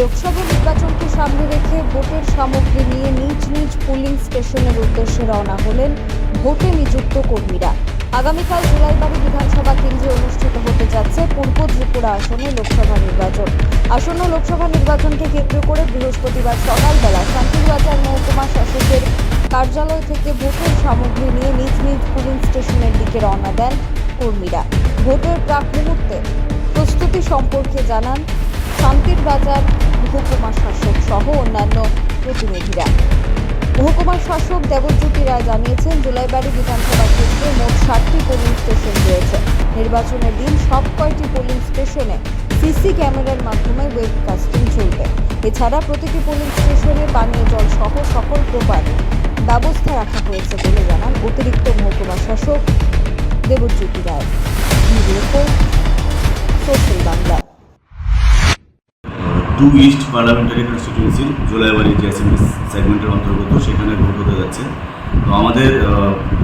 লোকসভা নির্বাচনকে সামনে রেখে ভোটের সামগ্রী নিয়ে নিজ নিজ পোলিং স্টেশনের উদ্দেশ্যে রওনা হলেন ভোটে নিযুক্ত কর্মীরা। আগামীকাল জুলাইবাড়ি বিধানসভা কেন্দ্রে অনুষ্ঠিত হতে যাচ্ছে পূর্ব ত্রিপুরা আসনে লোকসভা নির্বাচন। আসন্ন লোকসভা নির্বাচনকে কেন্দ্র করে বৃহস্পতিবার সকালবেলা শান্তিরবাজার মহকুমা শাসকের কার্যালয় থেকে ভোটের সামগ্রী নিয়ে নিজ নিজ পোলিং স্টেশনের দিকে রওনা দেন কর্মীরা। ভোটের প্রাক মুহূর্তে প্রস্তুতি সম্পর্কে জানান শান্তির বাজার, মহকুমা শাসক সহ অন্যান্য প্রতিনিধিরা। মহকুমার শাসক দেবজ্যোতি রায় জানিয়েছেন, জুলাইবাড়ি বিধানসভা ক্ষেত্রে মোট ষাটটি পোলিং স্টেশন রয়েছে। নির্বাচনের দিন সব কয়টি পোলিং স্টেশনে সিসি ক্যামেরার মাধ্যমে ওয়েবকাস্টিং চলবে। এছাড়া প্রতিটি পোলিং স্টেশনে পানীয় জল সহ সকল প্রকার ব্যবস্থা রাখা হয়েছে বলে জানান অতিরিক্ত মহকুমা শাসক Debjyoti Roy. Social Bangla. To East parliamentary কনস্টিটিউয়েন্সির Jolaibari যে অ্যাসেম্বলি সেগমেন্টের অন্তর্গত সেখানে ভোট হতে যাচ্ছে। তো আমাদের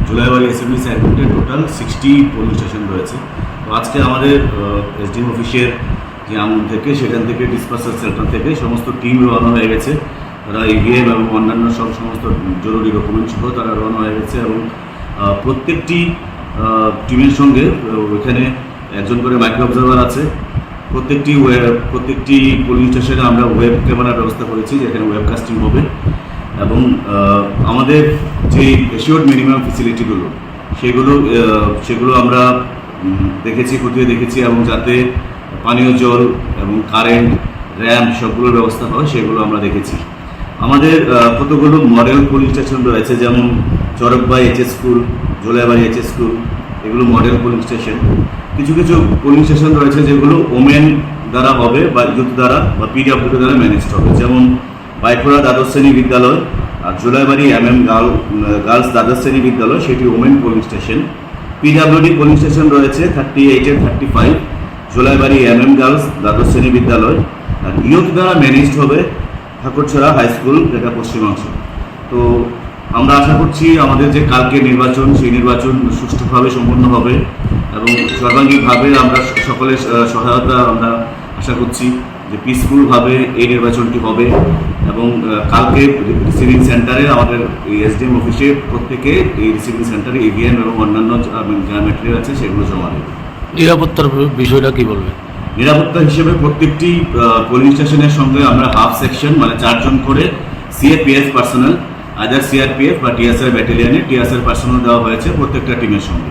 জুলাইবাড়ি অ্যাসেম্বলি সেগমেন্টে টোটাল সিক্সটি পোলিং স্টেশন রয়েছে। তো আজকে আমাদের এসডিএম অফিসের যে আমল থেকে, সেখান থেকে ডিসপার্সাল সেন্টার থেকে সমস্ত টিম রওনা হয়ে গেছে। তারা ইভিএম এবং অন্যান্য সব সমস্ত জরুরি ডকুমেন্ট সহ তারা রওনা হয়ে গেছে এবং প্রত্যেকটি টিমের সঙ্গে ওইখানে একজন করে মাইক্রো অবজারভার আছে। প্রত্যেকটি প্রত্যেকটি পোলিং স্টেশনে আমরা ওয়েব ক্যামেরার ব্যবস্থা করেছি, যেখানে ওয়েবকাস্টিং হবে। এবং আমাদের যে এশিওর মিনিমাম ফেসিলিটিগুলো সেগুলো সেগুলো আমরা দেখেছি খতিয়ে দেখেছি এবং যাতে পানীয় জল এবং কারেন্ট র্যাম্প সবগুলোর ব্যবস্থা হয়, সেগুলো আমরা দেখেছি। আমাদের কতগুলো মডেল পোলিং স্টেশন রয়েছে, যেমন Charakbai HS school Jolaibari HS school এগুলো মডেল পোলিং স্টেশন কিছু কিছু পোলিং স্টেশন রয়েছে যেগুলো ওমেন দ্বারা হবে বা ইউথ দ্বারা বা পিডিআফ দ্বারা ম্যানেজড হবে। যেমন বাইপুরা দ্বাদশ শ্রেণি বিদ্যালয় আর Jolaibari M M girl, girls দ্বাদশ শ্রেণি বিদ্যালয়, সেটি women polling station PWD polling station রয়েছে থার্টি এইটের thirty five Jolaibari M M girls দ্বাদশ শ্রেণি বিদ্যালয়। আর ইউথ দ্বারা ম্যানেজড হবে ঠাকুরছড়া হাই স্কুল যেটা পশ্চিমাংশ তো আমরা আশা করছি আমাদের যে কালকে নির্বাচন, সেই নির্বাচন সুষ্ঠুভাবে সম্পন্ন হবে। এবং সর্বাঙ্গীনভাবে আমরা সকলের সহায়তা আমরা আশা করছি যে পিসফুলভাবে এই নির্বাচনটি হবে এবং কালকে রিসিভিং সেন্টারে আমাদের এই এসডিএম অফিসে প্রত্যেকে এই রিসিভিং সেন্টারে ইভিএম এবং অন্যান্য যা যা ম্যাটেরিয়াল আছে সেগুলো জমা দেবে। নিরাপত্তার বিষয়টা কি বলবেন? নিরাপত্তা হিসেবে প্রত্যেকটি পোলিং স্টেশনের সঙ্গে আমরা হাফ সেকশন মানে চারজন করে সিএপিএফ পার্সোনাল আদার সিআরপিএফ বা টিএসআর ব্যাটালিয়নে টিএসআর পার্সোনাল দেওয়া হয়েছে প্রত্যেকটা টিমের সঙ্গে।